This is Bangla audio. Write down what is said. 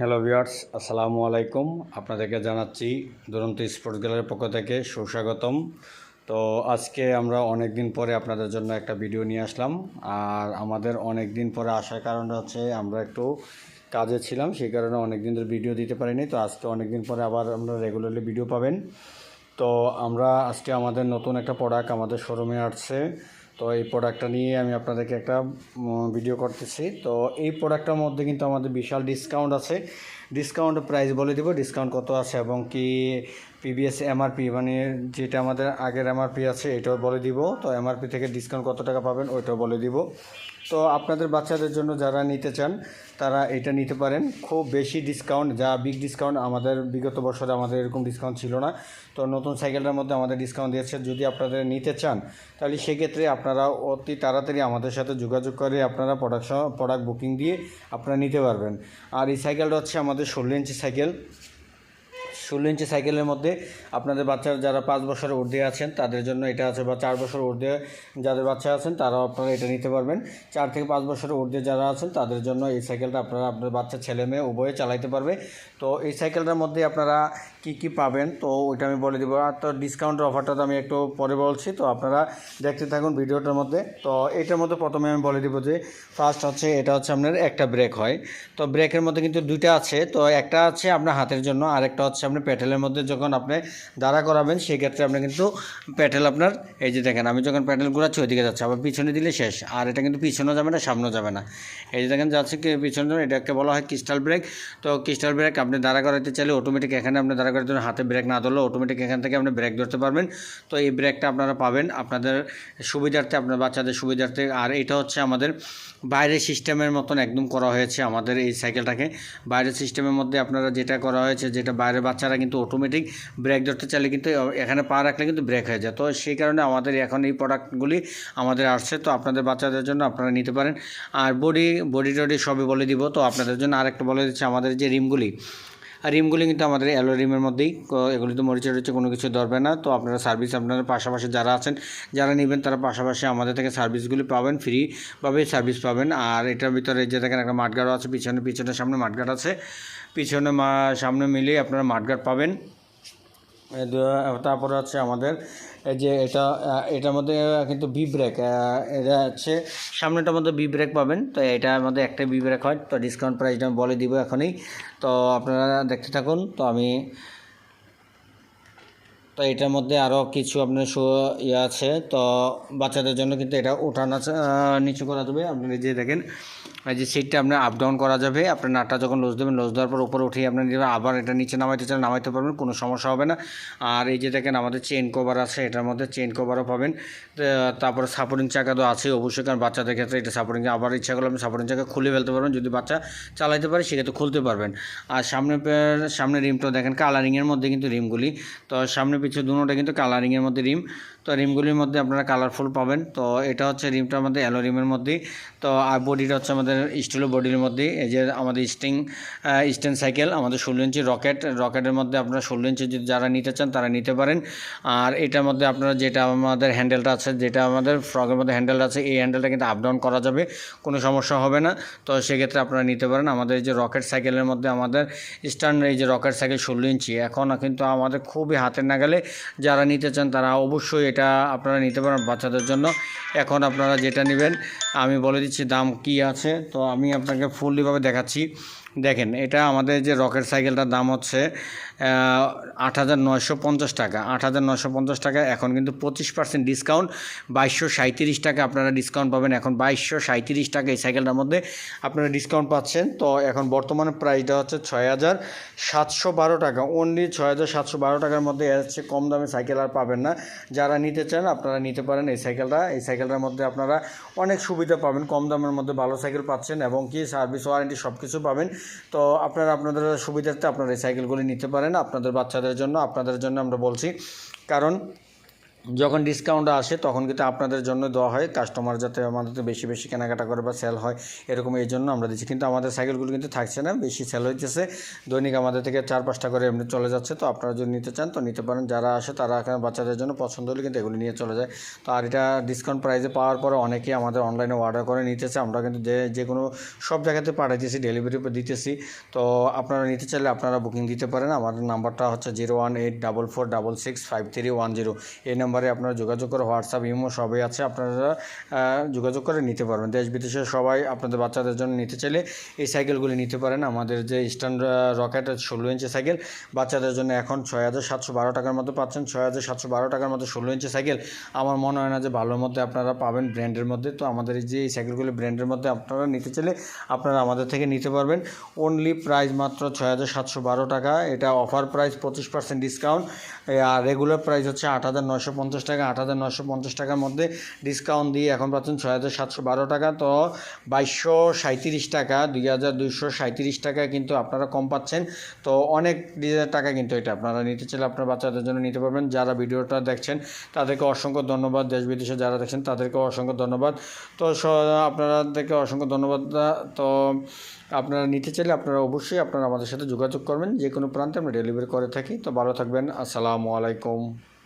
হ্যালো ভিউয়ার্স আসসালামু আলাইকুম। আপনাদেরকে জানাচ্ছি দুরন্ত স্পোর্টস গ্যালারির পক্ষ থেকে সুস্বাগতম। তো আজকে আমরা অনেক দিন পরে আপনাদের জন্য একটা ভিডিও নিয়ে আসলাম। আর আমাদের অনেক দিন পরে আসার কারণটা হচ্ছে আমরা একটু কাজে ছিলাম, সেই কারণে অনেক দিন ধরে ভিডিও দিতে পারিনি। তো আজকে অনেক দিন পরে আবার আমরা রেগুলারলি ভিডিও পাবেন। তো আমরা আজকে আমাদের নতুন একটা প্রোডাক্ট আমাদের শোরুমে আসছে। তো এই প্রোডাক্টটা নিয়ে আমি আপনাদেরকে একটা ভিডিও করতেছি। তো এই প্রোডাক্টটার মধ্যে কিন্তু আমাদের বিশাল ডিসকাউন্ট আছে। ডিসকাউন্ট প্রাইস বলে দিব ডিসকাউন্ট কত আছে এবং কি পিবিএস এমআরপি মানে যেটা আমাদের আগের এমআরপি আছে, এটাও বলে দিব। তো এমআরপি থেকে ডিসকাউন্ট কত টাকা পাবেন, ওইটাও বলে দিব। তো আপনাদের বাচ্চাদের জন্য যারা নিতে চান, তারা এটা নিতে পারেন। খুব বেশি ডিসকাউন্ট যা বিগ ডিসকাউন্ট আমাদের বিগত বছরে আমাদের এরকম ডিসকাউন্ট ছিল না। তো নতুন সাইকেলটার মধ্যে আমাদের ডিসকাউন্ট দিয়েছে। যদি আপনাদের নিতে চান, তাহলে সেক্ষেত্রে আপনারা অতি তাড়াতাড়ি আমাদের সাথে যোগাযোগ করে আপনারা প্রোডাকশন প্রোডাক্ট বুকিং দিয়ে আপনারা নিতে পারবেন। আর এই সাইকেলটা হচ্ছে আমাদের ষোলো ইঞ্চি সাইকেল ষোলো ইঞ্চি সাইকেলের মধ্যে আপনাদের বাচ্চার যারা পাঁচ বছর ঊর্ধ্বে আছেন, তাদের জন্য এটা আছে বা চার বছর ঊর্ধ্বে যাদের বাচ্চা আছেন, তারাও আপনারা এটা নিতে পারবেন। চার থেকে পাঁচ বছর ঊর্ধ্বে যারা আছেন, তাদের জন্য এই সাইকেলটা আপনারা আপনার বাচ্চা, ছেলে, মেয়ে উভয়ে চালাইতে পারবে। তো এই সাইকেলটার মধ্যে আপনারা কি কি পাবেন? তো ওইটা আমি বলে দেবো। আর তো ডিসকাউন্টের অফারটা তো আমি একটু পরে বলছি, তো আপনারা দেখতে থাকুন ভিডিওটার মধ্যে। তো এটার মধ্যে প্রথমে আমি বলে দিব যে ফার্স্ট হচ্ছে এটা হচ্ছে আপনার একটা ব্রেক হয়। তো ব্রেকের মধ্যে কিন্তু দুইটা আছে। তো একটা আছে আপনার হাতের জন্য আর একটা হচ্ছে আপনি প্যাটেলের মধ্যে যখন আপনি দাঁড়া করাবেন সেই ক্ষেত্রে আপনি কিন্তু প্যাটেল আপনার, এই যে দেখেন, আমি যখন প্যাটেল ঘুরাচ্ছি, ওইদিকে যাচ্ছে। আবার পিছনে দিলে শেষ। আর এটা কিন্তু পিছনেও যাবে না, সামনেও যাবে না। এই যে দেখেন, যাচ্ছে কি পিছনে, এটাকে বলা হয় ক্রিস্টাল ব্রেক তো ক্রিস্টাল ব্রেক আপনি দাঁড়া করাতে চাইলে অটোমেটিক এখানে আপনি দাঁড়া করাতে জন্য হাতে ব্রেক না ধরলে অটোমেটিক এখান থেকে আপনি ব্রেক ধরতে পারবেন। তো এই ব্রেকটা আপনারা পাবেন। আপনাদের সুবিধার্থে, আপনার বাচ্চাদের সুবিধার্থে। আর এটা হচ্ছে আমাদের বাইরের সিস্টেমের মতন একদম করা হয়েছে আমাদের এই সাইকেলটাকে। বাইরের সিস্টেমের মধ্যে আপনারা যেটা করা হয়েছে, যেটা বাইরের বাচ্চারা কিন্তু অটোমেটিক ব্রেক ধরতে চাইলে কিন্তু এখানে পা রাখলে কিন্তু ব্রেক হয়ে যায়। তো সেই কারণে আমাদের এখন এই প্রোডাক্টগুলি আমাদের আসছে। তো আপনাদের বাচ্চাদের জন্য আপনারা নিতে পারেন। আর বডি বডি টডি সবই বলে দিব। তো আপনাদের জন্য আরেকটা বলে দিচ্ছে। আমাদের যে রিমগুলি আর রিমগুলি কিন্তু আমাদের অ্যালো রিমের মধ্যেই এগুলি তো মরিচা রয়েছে কোনো কিছু ধরবে না। তো আপনারা সার্ভিস আপনাদের পাশাপাশি যারা আছেন, যারা নেবেন তারা পাশাপাশি আমাদের থেকে সার্ভিসগুলি পাবেন ফ্রিভাবে সার্ভিস পাবেন। আর এটার ভিতরে যে দেখেন একটা মাঠগাড়ও আছে, পিছনে পিছনে সামনে মাঠগাড় আছে। পিছনে সামনে মিলিয়ে আপনারা মাঠগাড় পাবেন। তারপরে হচ্ছে আমাদের, এই যে এটা এটার মধ্যে কিন্তু বি ব্রেক এটা হচ্ছে সামনেটার মধ্যে বি ব্রেক পাবেন। তো এটার মধ্যে একটা বি ব্রেক হয়, তো ডিসকাউন্ট প্রাইসটা আমি বলে দিব এখনই। তো আপনারা দেখতে থাকুন, তো আমি, তো এটার মধ্যে আরও কিছু আপনার শো ইয়ে আছে, তো বাচ্চাদের জন্য কিন্তু এটা ওঠানো নিচু করা যাবে আপনি যে দেখেন যে সিটটা আপনার আপ ডাউন করা যাবে, আপনার নাটটা যখন লোজ দেবেন লোজ দেওয়ার পর উপরে উঠিয়ে আপনার আবার এটা নিচে নামাইতে চান, নামাইতে পারবেন, কোনো সমস্যা হবে না। আর এই যে দেখেন আমাদের চেন কভার আছে, এটার মধ্যে চেন কভারও পাবেন। তারপর সাপোর্টিং চাকা তো আছেই অবশ্যই, কারণ বাচ্চাদের ক্ষেত্রে এটা সাপোর্টিং আবার ইচ্ছা করলে আপনি সাপোর্টিং চাকা খুলে ফেলতে পারবেন, যদি বাচ্চা চালাইতে পারে সেক্ষেত্রে খুলতে পারবেন। আর সামনে সামনে রিমটা দেখেন কালারিংয়ের মধ্যে কিন্তু রিমগুলি তো সামনে পিছনে দুটোটা কিন্তু কালারিংয়ের মধ্যে রিম তো রিমগুলির মধ্যে আপনারা কালারফুল পাবেন। তো এটা হচ্ছে রিমটা আমাদের অ্যালো রিমের মধ্যেই। তো আর বডিটা হচ্ছে আমাদের স্টিলো বডির মধ্যে এই যে আমাদের স্টিং স্টেন সাইকেল, আমাদের ষোলো ইঞ্চি রকেট। রকেটের মধ্যে আপনারা ষোলো ইঞ্চি যারা নিতে চান, তারা নিতে পারেন। আর এটার মধ্যে আপনারা যেটা আমাদের হ্যান্ডেলটা আছে, যেটা আমাদের ফ্রকের মধ্যে হ্যান্ডেল আছে, এই হ্যান্ডেলটা কিন্তু আপ ডাউন করা যাবে। কোনো সমস্যা হবে না। তো সেক্ষেত্রে আপনারা নিতে পারেন। আমাদের এই যে রকেট সাইকেলের মধ্যে আমাদের স্টার্ন এই যে রকেট সাইকেল ষোলো ইঞ্চি। এখন কিন্তু আমাদের খুবই হাতের নাগালে যারা নিতে চান, তারা অবশ্যই এটা আপনারা নিতে পারেন বাচ্চাদের জন্য। এখন আপনারা যেটা নেবেন, আমি বলে দিচ্ছি দাম কি আছে। তো আমি আপনাকে ফুললিভাবে দেখাচ্ছি। দেখেন, এটা আমাদের যে রকেট সাইকেলটার দাম হচ্ছে আট হাজার নয়শো পঞ্চাশ টাকা। আট হাজার নয়শো পঞ্চাশ টাকা, এখন কিন্তু পঁচিশ পার্সেন্ট ডিসকাউন্ট। বাইশশো সাঁত্রিশ টাকা আপনারা ডিসকাউন্ট পাবেন। এখন বাইশশো সাঁত্রিশ টাকা এই সাইকেলটার মধ্যে আপনারা ডিসকাউন্ট পাচ্ছেন। তো এখন বর্তমানে প্রাইসটা হচ্ছে ছয় হাজার সাতশো বারো টাকা। অনলি ছয় হাজার সাতশো বারো টাকার মধ্যে হচ্ছে কম দামে সাইকেল আর পাবেন না। যারা নিতে চান, আপনারা নিতে পারেন এই সাইকেলটা। এই সাইকেলটার মধ্যে আপনারা অনেক সুবিধা পাবেন। কম দামের মধ্যে ভালো সাইকেল পাচ্ছেন এবং কি সার্ভিস ওয়ারেন্টি সব কিছু পাবেন। তো আপনারা আপনাদের সুবিধার্থে আপনারা এই সাইকেলগুলি নিতে পারেন। আপনাদের বাচ্চাদের জন্য, আপনাদের জন্য আমরা বলছি। কারণ যখন ডিসকাউন্ট আসে, তখন কিন্তু আপনাদের জন্য দেওয়া হয়। কাস্টমার যাতে আমাদের তো বেশি বেশি কেনাকাটা করে বা সেল হয়, এরকম এই জন্য আমরা দিচ্ছি। কিন্তু আমাদের সাইকেলগুলো কিন্তু থাকছে না, বেশি সেল হইতেছে। দৈনিক আমাদের থেকে চার, পাঁচটা করে এমনি চলে যাচ্ছে। তো আপনারা যদি নিতে চান, তো নিতে পারেন। যারা আসে, তারা এখানে বাচ্চাদের জন্য পছন্দ হলে কিন্তু এগুলি নিয়ে চলে যায়। তো আর এটা ডিসকাউন্ট প্রাইসে পাওয়ার পরে অনেকেই আমাদের অনলাইনে অর্ডার করে নিতেছে। আমরা কিন্তু যে যে কোনো সব জায়গাতে পাঠাইতেছি ডেলিভারি দিতেছি। তো আপনারা নিতে চাইলে আপনারা বুকিং দিতে পারেন। আমাদের নাম্বারটা হচ্ছে zero one eight double four double six five three one zero এই নাম্বারে আপনারা যোগাযোগ করে হোয়াটসঅ্যাপ, ইমো সবই আছে, আপনারা যোগাযোগ করে নিতে পারবেন। দেশ বিদেশের সবাই আপনাদের বাচ্চাদের জন্য নিতে চাইলে এই সাইকেলগুলি নিতে পারেন। আমাদের যে স্ট্যান্ড রকেট ষোলো ইঞ্চি সাইকেল, বাচ্চাদের জন্য এখন ছয় হাজার সাতশো বারো টাকার মতো পাচ্ছেন। ছয় হাজার সাতশো বারো টাকার মতো ষোলো ইঞ্চি সাইকেল, আমার মনে হয় না যে ভালোর মধ্যে আপনারা পাবেন ব্র্যান্ডের মধ্যে। তো আমাদের যে এই সাইকেলগুলি ব্র্যান্ডের মধ্যে আপনারা নিতে চাইলে আপনারা আমাদের থেকে নিতে পারবেন। অনলি প্রাইস মাত্র ছয় হাজার সাতশো বারো টাকা। এটা অফার প্রাইস পঁচিশ পার্সেন্ট ডিসকাউন্ট আর রেগুলার প্রাইস হচ্ছে আট হাজার নয়শো পঞ্চাশ টাকা, আট হাজার নশো পঞ্চাশ টাকার মধ্যে ডিসকাউন্ট দিয়ে এখন পাচ্ছেন ছয় হাজার সাতশো বারো টাকা। তো বাইশশো সাঁত্রিশ টাকা, দুই হাজার দুইশো সাঁত্রিশ টাকা কিন্তু আপনারা কম পাচ্ছেন। তো অনেক ডিজাইনের টাকা কিন্তু এটা আপনারা নিতে চাইলে আপনার বাচ্চাদের জন্য নিতে পারবেন। যারা ভিডিওটা দেখছেন, তাদেরকে অসংখ্য ধন্যবাদ। দেশ বিদেশে যারা দেখছেন তাদেরকে অসংখ্য ধন্যবাদ। তো আপনাদেরকে অসংখ্য ধন্যবাদ। তো আপনারা নিতে চাইলে আপনারা অবশ্যই আপনারা আমাদের সাথে যোগাযোগ করবেন। যে কোনো প্রান্তে আমরা ডেলিভারি করে থাকি। তো ভালো থাকবেন। আসসালামু আলাইকুম।